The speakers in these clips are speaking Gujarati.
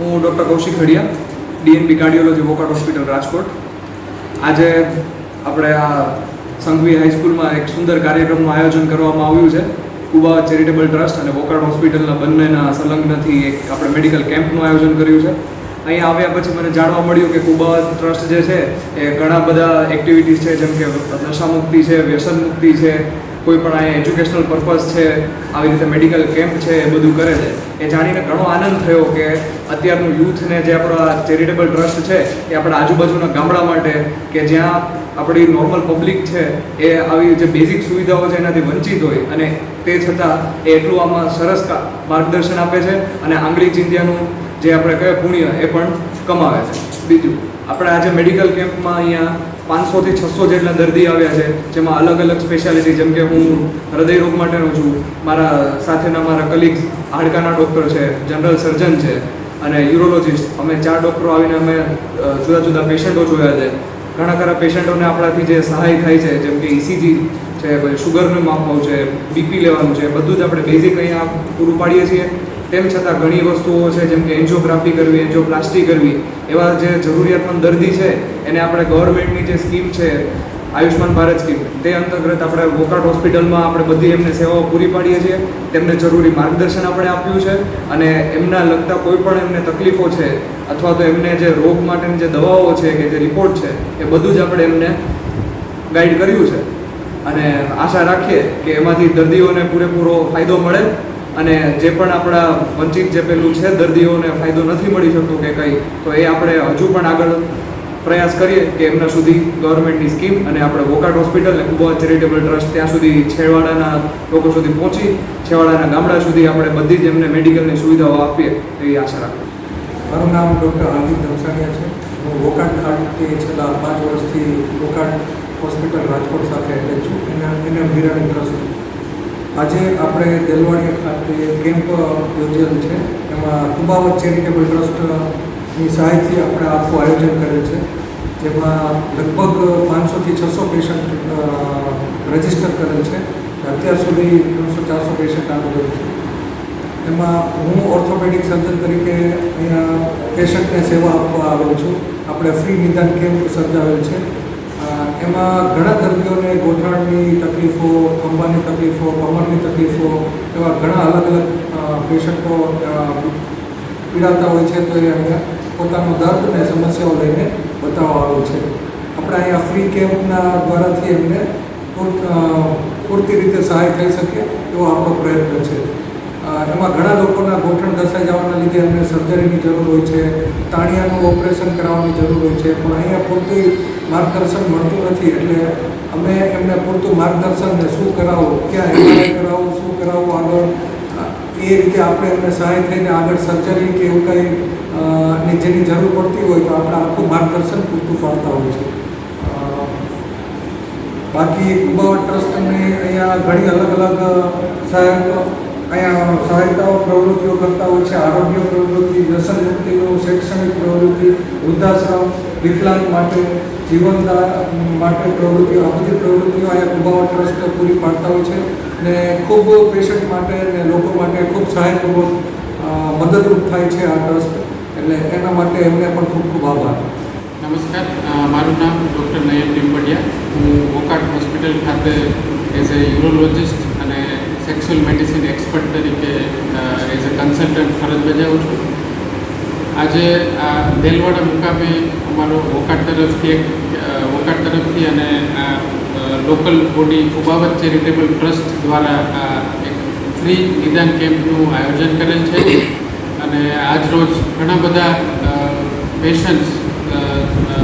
હું doctor Kaushik Khadiya DNB cardiology Wockhardt hospital, Rajkot. આજે આપણે આ સંઘવી હાઈસ્કૂલમાં એક સુંદર કાર્યક્રમનું આયોજન કરવામાં આવ્યું છે. કુબા ચેરિટેબલ ટ્રસ્ટ અને વોકાટ હોસ્પિટલના બંનેના સંલગ્નથી એક આપણે મેડિકલ કેમ્પનું આયોજન કર્યું છે. અહીંયા આવ્યા પછી મને જાણવા મળ્યું કે કુબા ટ્રસ્ટ જે છે, એ ઘણા બધા એક્ટિવિટીઝ છે, જેમ કે નશામુક્તિ છે વ્યસન મુક્તિ છે કોઈ પણ અહીંયા એજ્યુકેશનલ પર્પઝ છે, આવી રીતે મેડિકલ કેમ્પ છે, એ બધું કરે છે. એ જાણીને ઘણો આનંદ થયો કે અત્યારનું યુથને જે આપણો ચેરિટેબલ ટ્રસ્ટ છે, એ આપણા આજુબાજુના ગામડા માટે કે જ્યાં આપણી નોર્મલ પબ્લિક છે, એ આવી જે બેઝિક સુવિધાઓ છે, એનાથી વંચિત હોય. અને તે છતાં એ એટલું આમાં સરસ માર્ગદર્શન આપે છે અને આંગળી ચિંધ્યાનું જે આપણે કહેવાય પુણ્ય, એ પણ કમાવે છે. બીજું, આપણે આજે મેડિકલ કેમ્પમાં અહીંયા પાંચસોથી છસો જેટલા દર્દી આવ્યા છે, જેમાં અલગ અલગ સ્પેશિયાલિટી જેમ કે હું હૃદય રોગ માટેનો છું, મારા સાથેના મારા કલીગ્સ હાડકાના ડૉક્ટર છે જનરલ સર્જન છે, અને યુરોલોજિસ્ટ અમે ચાર ડૉક્ટરો આવીને અમે જુદા જુદા પેશન્ટો જોયા છે. ઘણા ખરા પેશન્ટોને આપણાથી જે સહાય થાય છે, જેમ કે ઇસીજી છે, પછી શુગરનું માપવું છે બીપી લેવાનું છે, બધું જ આપણે બેઝિક અહીંયા પૂરું પાડીએ છીએ. તેમ છતાં ઘણી વસ્તુઓ છે, જેમ કે એન્જિયોગ્રાફી કરવી એન્જિયોપ્લાસ્ટી કરવી, એવા જે જરૂરિયાતમંદ દર્દી છે એને આપણે ગવર્મેન્ટની જે સ્કીમ છે આયુષ્માન ભારત સ્કીમ તે અંતર્ગત આપણે વોકાટ હોસ્પિટલમાં આપણે બધી એમને સેવાઓ પૂરી પાડીએ છીએ. તેમને જરૂરી માર્ગદર્શન આપણે આપ્યું છે અને એમના લગતા કોઈ પણ એમને તકલીફો છે અથવા તો એમને જે રોગ માટેની જે દવાઓ છે કે જે રિપોર્ટ છે, એ બધું જ આપણે એમને ગાઈડ કર્યું છે. અને આશા રાખીએ કે એમાંથી દર્દીઓને પૂરેપૂરો ફાયદો મળે અને જે પણ આપણા વંચિત જે પેલું છે, દર્દીઓને ફાયદો નથી મળી શકતો કે કંઈ, તો એ આપણે હજુ પણ આગળ પ્રયાસ કરીએ કે એમના સુધી ગવર્મેન્ટની સ્કીમ અને આપણે વોકાટ હોસ્પિટલ અને કુબા ચેરિટેબલ ટ્રસ્ટ ત્યાં સુધી છેવાડાના લોકો સુધી પહોંચી, છેવાડાના ગામડા સુધી આપણે બધી જ એમને મેડિકલની સુવિધાઓ આપીએ એવી આશા રાખું મારું નામ ડૉક્ટર હાર્દિક ધમસાણિયા છે. હું વોકાટ ખાતે છેલ્લા પાંચ વર્ષથી વોકાટ હોસ્પિટલ રાજકોટ સાથે એટલે છું. એના, એને વિરાણી ટ્રસ્ટ આજે આપણે દેલવાડિયા ખાતે કેમ્પ યોજેલ છે. એમાં કુબાવત ચેરિટેબલ ટ્રસ્ટની સહાયથી આપણે આખું આયોજન કરેલ છે, જેમાં લગભગ પાંચસોથી છસો પેશન્ટ રજિસ્ટર કરેલ છે અત્યાર સુધી ત્રણસો, ચારસો પેશન્ટ આવેલ છે. એમાં હું ઓર્થોપેડિક સર્જન તરીકે અહીંયા પેશન્ટને સેવા આપવા આવેલ છું. આપણે ફ્રી નિદાન કેમ્પ સર્જાવેલ છે. એમાં ઘણા દર્દીઓને ગોઠણની તકલીફો, ખંભાની તકલીફો, કમરની તકલીફો એવા ઘણા અલગ અલગ પેશન્ટો પીડાતા હોય છે તો એ અહીંયા પોતાનો દર્દ અને સમસ્યાઓ લઈને બતાવવા આવે છે. આપણે અહીંયા ફ્રી કેમ્પના દ્વારાથી એમને પૂર- પૂરતી રીતે સહાય થઈ શકે એવો આપણો પ્રયત્ન છે. એમાં ઘણા લોકોના ગોઠણ ઘસાઈ જવાના લીધે એમને સર્જરીની જરૂર હોય છે, તાણિયાનું ઓપરેશન કરાવવાની જરૂર હોય છે, પણ અહીંયા પૂરતી માર્ગદર્શન મળતું નથી એટલે અમે એમને પૂરતું માર્ગદર્શન ને શું કરાવવું, ક્યાં એમઆરઆઈ કરાવવું, શું કરાવવું આગળ એ રીતે આપણે એમને સહાય થઈને આગળ સર્જરી કે એવું કંઈ જેની જરૂર પડતી હોય તો આપણે આખું માર્ગદર્શન પૂરતું ફાળતા હોય છે બાકી કુબાવટ ટ્રસ્ટને અહીંયા ઘણી અલગ અલગ સહાયક અહીંયા સહાયતાઓ, પ્રવૃત્તિઓ કરતા હોય છે. આરોગ્ય પ્રવૃત્તિ વ્યસન મુક્તિનું શૈક્ષણિક પ્રવૃત્તિ, વૃદ્ધાશ્રમ, વિકલાંગ માટે જીવનદા માટે પ્રવૃત્તિઓ, આ બધી પ્રવૃત્તિઓ અહીંયા કુંભાવા ટ્રસ્ટ પૂરી પાડતા હોય છે. ને ખૂબ પેશન્ટ માટે ને લોકો માટે ખૂબ સહાયપૂર્વક મદદરૂપ થાય છે આ ટ્રસ્ટ. એટલે એના માટે એમને પણ ખૂબ ખૂબ આભાર. નમસ્કાર. મારું નામ ડૉક્ટર નયન ટીમ્પડિયા હું વોકાટ હોસ્પિટલ ખાતે as a urologist sexual medicine expert તરીકે એઝ અ કન્સલ્ટન્ટ ફરજ બજાવું છું. આજે આ દેલવાડા મુકામે અમારો વોકાટ તરફથી એક વોકાટ તરફથી અને આ local body Kubavat charitable trust દ્વારા આ એક ફ્રી નિદાન કેમ્પનું આયોજન કરેલ છે. અને આજ રોજ ઘણા બધા પેશન્ટ્સ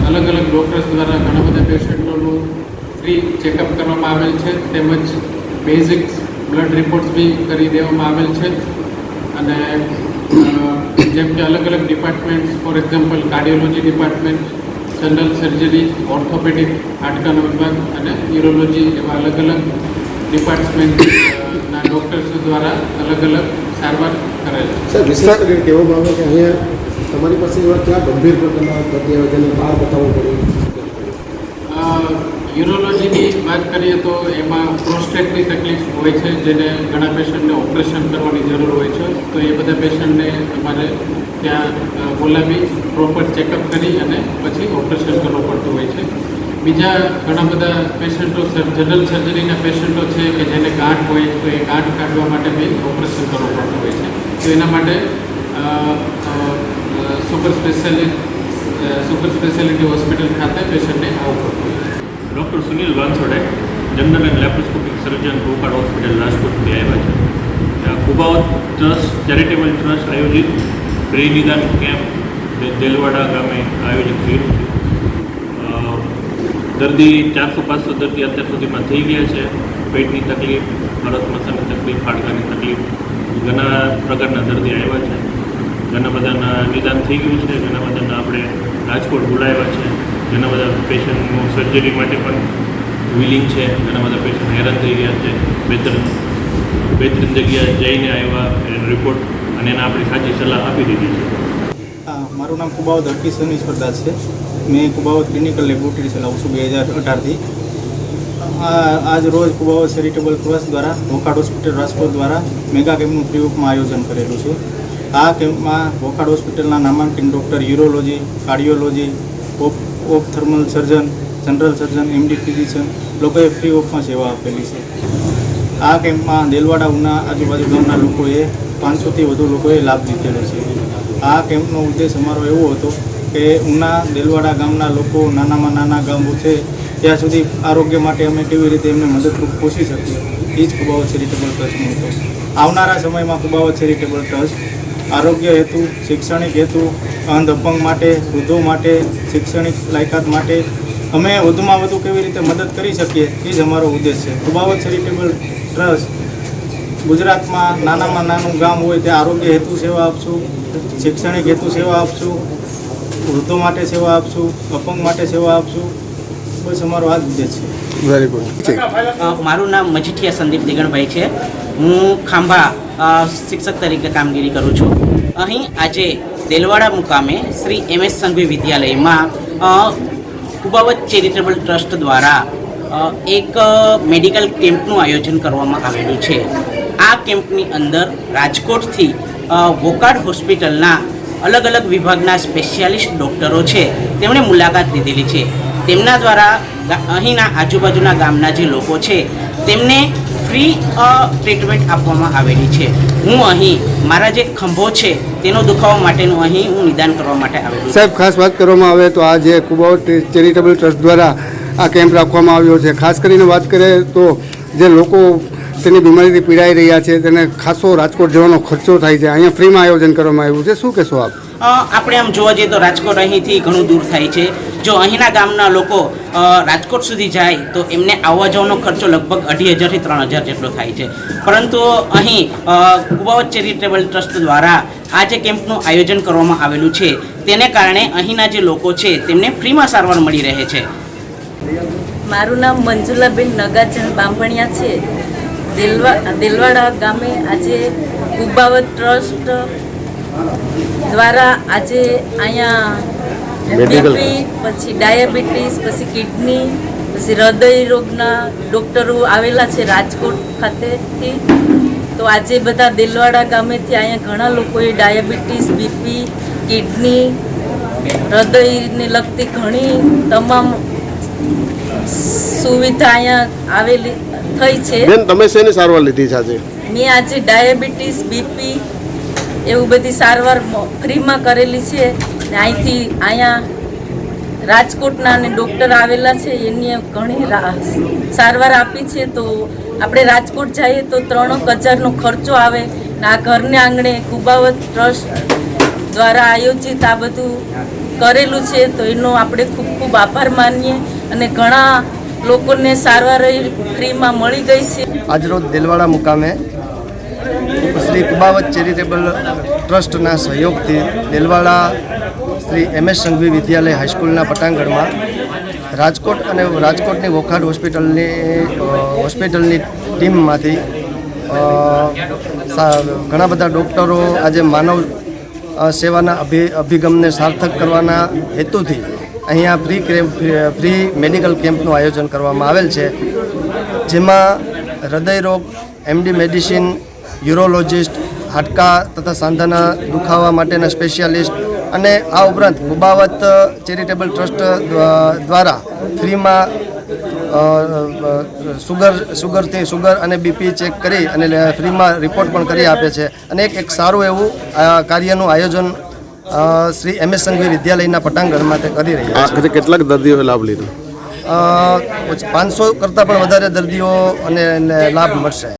અલગ અલગ ડૉક્ટર્સ દ્વારા ઘણા બધા પેશન્ટોનું ફ્રી ચેકઅપ કરવામાં આવેલ છે. તેમજ બેઝિક બ્લડ રિપોર્ટ્સ બી કરી દેવામાં આવેલ છે. અને જેમ કે અલગ અલગ departments for example cardiology department general surgery orthopedic હાડકાનો વિભાગ અને યુરોલોજી એવા અલગ અલગ ડિપાર્ટમેન્ટના ડૉક્ટર્સ દ્વારા અલગ અલગ સારવાર કરેલ છે. સર વિશેષ કરીને કહેવામાં આવે કે અહીંયા તમારી પાસે એવા ક્યાં ગંભીર પ્રકારના આવે બહાર બતાવવું પડ્યું યુરોલોજીની વાત કરીએ તો એમાં પ્રોસ્ટેટની તકલીફ હોય છે, જેને ઘણા પેશન્ટને ઓપરેશન કરવાની જરૂર હોય છે. તો એ બધા પેશન્ટને તમારે ત્યાં બોલાવી, પ્રોપર ચેકઅપ કરી અને પછી ઓપરેશન કરવું પડતું હોય છે. બીજા ઘણા બધા પેશન્ટો જનરલ સર્જરીના પેશન્ટો છે કે જેને ગાંઠ હોય, તો એ ગાંઠ કાઢવા માટે બી ઓપરેશન કરવું પડતું હોય છે. તો એના માટે super speciality super speciality hospital ખાતે પેશન્ટને આવવું પડતું હોય છે. Doctor Sunil Vansode general and laparoscopic surgeon ગોકાળ hospital રાજકોટથી આવ્યા છે. કુબાવત ટ્રસ્ટ, ચેરિટેબલ ટ્રસ્ટ આયોજિત પ્રી નિદાન કેમ્પ જે દેલવાડા ગામે આયોજિત થયું છે. દર્દી ચારસો પાંચસો દર્દી અત્યાર સુધીમાં થઈ ગયા છે. પેટની તકલીફ ભરત મસાની તકલીફ, હાડકાની તકલીફ, ઘણા પ્રકારના દર્દી આવ્યા છે. ઘણા બધાના નિદાન થઈ ગયું છે. ઘણા બધાના આપણે રાજકોટ બોલાવ્યા છે. ઘણા બધા પેશન્ટનું સર્જરી માટે પણ વિલિંગ છે. ઘણા બધા પેશન્ટ હેરાન થઈ ગયા છે. બે ત્રણ બે ત્રણ જગ્યાએ જઈને આવ્યા એનો રિપોર્ટ અને એને આપણી સાચી સલાહ આપી દીધી છે. મારું નામ કુબાવત સનીશ્વર દાસ છે. મેં કુબાવત ક્લિનિકલ લેબોરેટરી ચલાવું છું બે હજાર અઢારથી. આજ રોજ કુબાવત ચેરિટેબલ ટ્રસ્ટ દ્વારા, વોકાડ હોસ્પિટલ રાજકોટ દ્વારા મેગા કેમ્પનું પ્રયોગમાં આયોજન કરેલું છે. આ કેમ્પમાં વોકાડ હોસ્પિટલના નામાંકિત ડૉક્ટર યુરોલોજી કાર્ડિયોલોજી ઓપ ઓપ thermal surgeon, general surgeon MD physician, લોકોએ ફ્રી ઓફમાં સેવા આપેલી છે. આ કેમ્પમાં દેલવાડા, ઉના આજુબાજુ ગામના લોકોએ પાંચસોથી વધુ લોકોએ લાભ લીધેલો છે. આ કેમ્પનો ઉદ્દેશ અમારો એવો હતો કે ઉના, દેલવાડા ગામના લોકો નાનામાં નાના ગામો છે, ત્યાં સુધી આરોગ્ય માટે અમે કેવી રીતે એમને મદદરૂપ પહોંચી શકીએ, એ જ કુબાવત ચેરિટેબલ ટ્રસ્ટનો હતો. આવનારા સમયમાં કુબાવત ચેરિટેબલ ટ્રસ્ટ, આરોગ્ય હેતુ, શૈક્ષણિક હેતુ અંધ અપંગ માટે વૃદ્ધો માટે શૈક્ષણિક લાયકાત માટે અમે વધુમાં વધુ કેવી રીતે મદદ કરી શકીએ એ જ અમારો ઉદ્દેશ છે. કુબાવત ચેરિટેબલ ટ્રસ્ટ ગુજરાતમાં નાનામાં નાનું ગામ હોય ત્યાં આરોગ્ય હેતુ સેવા આપશું શૈક્ષણિક હેતુ સેવા આપશું વૃદ્ધો માટે સેવા આપશું અપંગ માટે સેવા આપશું બસ અમારો આ જ ઉદ્દેશ છે. વેરી ગુડ મારું નામ મજીઠિયા સંદીપ દિગણભાઈ છે. હું ખાંભા શિક્ષક તરીકે કામગીરી કરું છું. અહીં આજે દેલવાડા મુકામે શ્રી એમ એસ સંઘવી વિદ્યાલયમાં કુબાવત ચેરિટેબલ ટ્રસ્ટ દ્વારા એક મેડિકલ કેમ્પનું આયોજન કરવામાં આવેલું છે. આ કેમ્પની અંદર રાજકોટથી વોકાડ હોસ્પિટલના અલગ અલગ વિભાગના સ્પેશિયાલિસ્ટ ડૉક્ટરો છે. તેમણે મુલાકાત લીધેલી છે. તેમના દ્વારા અહીંના આજુબાજુના ગામના જે લોકો છે, તેમને ફ્રી ટ્રીટમેન્ટ આપવામાં આવેલી છે. હું અહીં, મારા જે ખંભો છે, તેનો દુખાવા માટેનું અહીં હું નિદાન કરવા માટે આવેલું સાહેબ, ખાસ વાત કરવામાં આવે તો આ જે ખૂબ ચેરિટેબલ ટ્રસ્ટ દ્વારા આ કેમ્પ રાખવામાં આવ્યો છે. ખાસ કરીને વાત કરીએ તો જે લોકો તેની બીમારીથી પીડાઈ રહ્યા છે, તેને ખાસો રાજકોટ જવાનો ખર્ચો થાય છે. અહીંયા ફ્રીમાં આયોજન કરવામાં આવ્યું છે. શું કહેશો આપ? આપણે આમ જોવા જઈએ તો રાજકોટ અહીંથી ઘણું દૂર થાય છે. જો અહીંના ગામના લોકો રાજકોટ સુધી જાય તો એમને આવવા જવાનો ખર્ચો લગભગ અઢી હજારથી ત્રણ હજાર જેટલો થાય છે. પરંતુ અહીં કુબાવત ચેરિટેબલ ટ્રસ્ટ દ્વારા આ જે કેમ્પનું આયોજન કરવામાં આવેલું છે, તેને કારણે અહીંના જે લોકો છે, તેમને ફ્રીમાં સારવાર મળી રહે છે. મારું નામ મંજુલાબેન નગાજન બાંભણિયા છે. દેલવા, દેલવાડા ગામે આજે કુબાવત ટ્રસ્ટ દ્વારા આજે અહીંયા. બીપી પછી ડાયાબિટીસ પછી કિડની પછી હૃદય રોગના ડૉક્ટરો આવેલા છે રાજકોટ ખાતેથી. તો આજે બધા દિલવાડા ગામેથી અહીંયા ઘણા લોકોએ ડાયાબિટીસ બીપી કિડની હૃદયને લગતી ઘણી તમામ સુવિધા અહીંયા આવેલી થઈ છે. બેન તમે શેની સારવાર લીધી છે આજે? મેં આજે ડાયાબિટીસ બીપી એવું બધી સારવાર ફ્રીમાં કરેલી છે. ને અહીંથી અહીંયા રાજકોટના અને ડૉક્ટર આવેલા છે. એની ઘણી સારવાર આપી છે. તો આપણે રાજકોટ જઈએ તો ત્રણેક હજારનો ખર્ચો આવે. આ ઘરને આંગણે કુબાવત ટ્રસ્ટ દ્વારા આયોજિત આ બધું કરેલું છે. તો એનો આપણે ખૂબ ખૂબ આભાર માનીએ અને ઘણા લોકોને સારવાર ફ્રીમાં મળી ગઈ છે. આજરોજ દિલવાડા મુકામે શ્રી કુબાવત ચેરિટેબલ ટ્રસ્ટના સહયોગથી દેલવાડા શ્રી એમ એસ સંઘવી વિદ્યાલય હાઈસ્કૂલના પટાંગણમાં રાજકોટ અને રાજકોટની વોખાડ હોસ્પિટલની હોસ્પિટલની ટીમમાંથી ઘણા બધા ડૉક્ટરો આજે માનવ સેવાના અભિ, અભિગમને સાર્થક કરવાના હેતુથી અહીંયા ફ્રી કેમ્પ ફ્રી મેડિકલ કેમ્પનું આયોજન કરવામાં આવેલ છે, જેમાં હૃદયરોગ, એમડી મેડિસિન યુરોલોજિસ્ટ હાડકા તથા સાંધાના દુખાવા માટેના સ્પેશિયાલિસ્ટ અને આ ઉપરાંત કુબાવત ચેરિટેબલ ટ્રસ્ટ દ્વારા ફ્રીમાં સુગર સુગરથી સુગર અને બીપી ચેક કરી અને ફ્રીમાં રિપોર્ટ પણ કરી આપે છે. અને એક એક સારું એવું કાર્યનું આયોજન શ્રી એમ એસ સંઘવી વિદ્યાલયના પટાંગણમાં તે કરી રહ્યા છે. કેટલાક દર્દીઓએ લાભ લીધો? પાંચસો કરતાં પણ વધારે દર્દીઓ અને લાભ મળશે.